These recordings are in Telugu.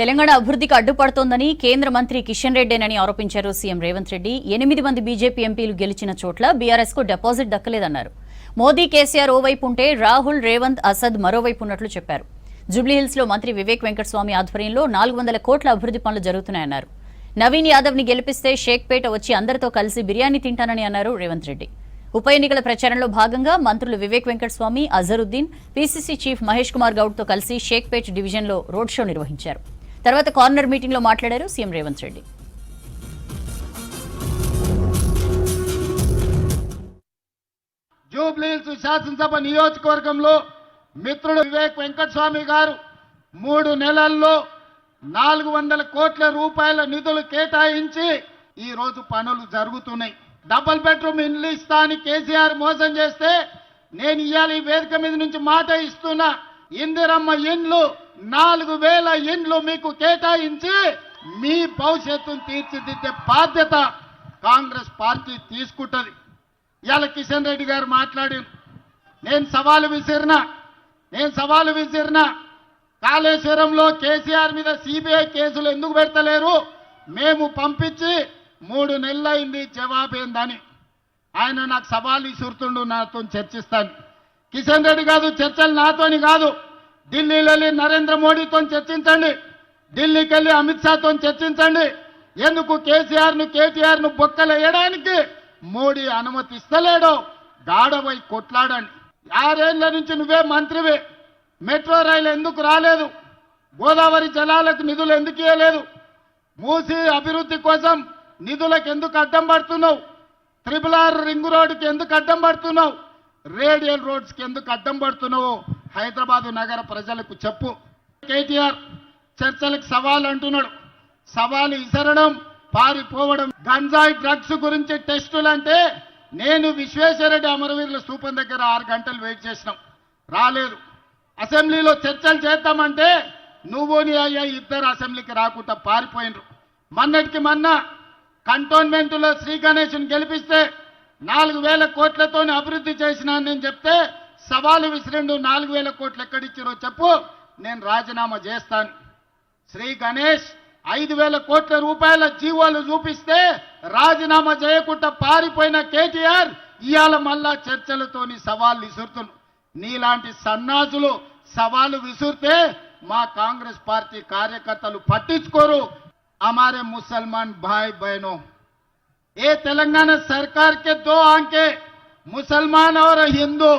తెలంగాణ అభివృద్ధికి అడ్డుపడుతోందని కేంద్ర మంత్రి కిషన్ రెడ్డేనని ఆరోపించారు సీఎం రేవంత్ రెడ్డి. ఎనిమిది మంది బీజేపీ ఎంపీలు గెలిచిన చోట్ల బీఆర్ఎస్కు డిపాజిట్ దక్కలేదన్నారు. మోదీ కేసీఆర్ ఓవైపు ఉంటే రాహుల్ రేవంత్ అసద్ మరోవైపు ఉన్నట్లు చెప్పారు. జూబ్లీహిల్స్లో మంత్రి వివేక్ వెంకటస్వామి ఆధ్వర్యంలో నాలుగు వందల కోట్ల అభివృద్ధి పనులు జరుగుతున్నాయన్నారు. నవీన్ యాదవ్ని గెలిపిస్తే షేక్పేట వచ్చి అందరితో కలిసి బిర్యానీ తింటానని అన్నారు రేవంత్ రెడ్డి. ఉప ఎన్నికల ప్రచారంలో భాగంగా మంత్రులు వివేక్ వెంకటస్వామి అజరుద్దీన్ పీసీసీ చీఫ్ మహేష్ కుమార్ గౌడ్తో కలిసి షేక్పేట్ డివిజన్లో రోడ్ షో నిర్వహించారు. తర్వాత కార్నర్ మీటింగ్లో మాట్లాడారు సీఎం రేవంత్ రెడ్డి. జూబ్లీహిల్స్ శాసనసభ నియోజకవర్గంలో మిత్రుడు వివేక్ వెంకటస్వామి గారు మూడు నెలల్లో నాలుగు వందల కోట్ల రూపాయల నిధులు కేటాయించి ఈ రోజు పనులు జరుగుతున్నాయి. డబుల్ బెడ్రూమ్ ఇల్లు ఇస్తా అని కేసీఆర్ మోసం చేస్తే నేను ఇవాళ ఈ వేదిక మీద నుంచి మాట ఇస్తున్నా. ఇందిరమ్మ ఇండ్లు నాలుగు వేల ఇండ్లు మీకు కేటాయించి మీ భవిష్యత్తును తీర్చిదిద్దే బాధ్యత కాంగ్రెస్ పార్టీ తీసుకుంటుంది. ఇవాళ కిషన్ రెడ్డి గారు మాట్లాడి నేను సవాలు విసిరినా నేను సవాలు విసిరినా కాళేశ్వరంలో కేసీఆర్ మీద సిబిఐ కేసులు ఎందుకు పెడతలేరు? మేము పంపించి మూడు నెలలైంది జవాబేందని. ఆయన నాకు సవాలు విసురుతుండు నాతో చర్చిస్తాను. కిషన్ రెడ్డి కాదు చర్చలు నాతోని కాదు. ఢిల్లీలో నరేంద్ర మోడీతో చర్చించండి. ఢిల్లీకి వెళ్ళి అమిత్ షాతో చర్చించండి. ఎందుకు కేసీఆర్ను కేటీఆర్ను బొక్కలేయడానికి మోడీ అనుమతిస్తలేడో గాడపై కొట్లాడండి. ఆరేళ్ళ నుంచి నువ్వే మంత్రివే. మెట్రో రైలు ఎందుకు రాలేదు? గోదావరి జలాలకు నిధులు ఎందుకు ఇవ్వలేదు మూసి అభివృద్ధి కోసం నిధులకు ఎందుకు అడ్డం పడుతున్నావు? త్రిపుల్ ఆర్ రింగ్ రోడ్డుకి ఎందుకు అడ్డం పడుతున్నావు? రేడియల్ రోడ్స్కి ఎందుకు అడ్డం పడుతున్నావు? హైదరాబాదు నగర ప్రజలకు చెప్పు. కేటీఆర్ చర్చలకు సవాల్ అంటున్నాడు. సవాలు విసరడం పారిపోవడం గంజాయి డ్రగ్స్ గురించి టెస్టులు అంటే నేను విశ్వేశ్వరరెడ్డి అమరవీరుల స్థూపం దగ్గర ఆరు గంటలు వెయిట్ చేసినాం. రాలేదు. అసెంబ్లీలో చర్చలు చేద్దామంటే నువ్వు నీ అయ్యా ఇద్దరు అసెంబ్లీకి రాకుండా పారిపోయినరు. మొన్నటికి మొన్న కంటోన్మెంట్లో శ్రీ గణేష్ని గెలిపిస్తే నాలుగు వేల కోట్లతో అభివృద్ధి చేసినా నేను చెప్తే సవాలు విసిరిండు నాలుగు వేల కోట్లు ఎక్కడిచ్చారో చెప్పు నేను రాజీనామా చేస్తాను శ్రీ గణేష్ ఐదు వేల కోట్ల రూపాయల జీవోలు చూపిస్తే రాజీనామా చేయకుండా పారిపోయిన కేటీఆర్ ఇవాళ మళ్ళా చర్చలతోని సవాళ్ళు విసురుతున్నారు నీలాంటి సన్నాసులు సవాలు విసురితే మా కాంగ్రెస్ పార్టీ కార్యకర్తలు పట్టించుకోరు हमारे मुसलमान भाई बहनों ये तेलंगाना सरकार के दो आंके मुसलमान और हिंदू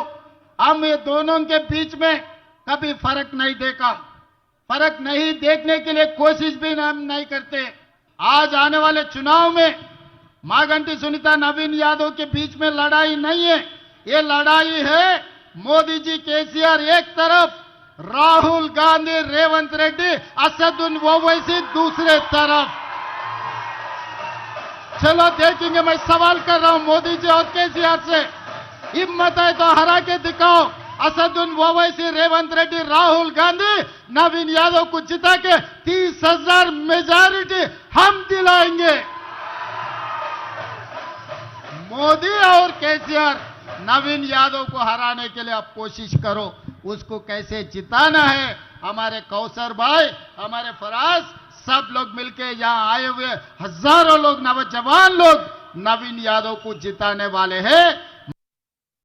हम ये दोनों के बीच में कभी फ़र्क नहीं देखा। फ़र्क नहीं देखने के लिए कोशिश भी हम नहीं करते। आज आने वाले चुनाव में मागंटी सुनीता नवीन यादव के बीच में लड़ाई नहीं है। ये लड़ाई है मोदी जी केसीआर एक तरफ़, राहुल गांधी, रेवंत रेड्डी, असदुल ओवैसी दूसरे तरफ़। चलो देखेंगे, मैं सवाल कर रहा हूँ मोदी जी और केसीआर से। हिम्मत है तो हरा के दिखाओ असदुल ओवैसी रेवंत रेड्डी, राहुल गांधी, नवीन यादव को जिता के तीस हज़ार मेजोरिटी हम दिलाएँगे। मोदी और केसीआर नवीन यादव को हराने के लिए आप कोशिश करो, उसको कैसे जिताना है, हमारे कौसर भाई, हमारे फराज, सब लोग मिलके यहाँ आए हुए हज़ारों लोग नौजवान लोग नवीन यादव को जिताने वाले हैं।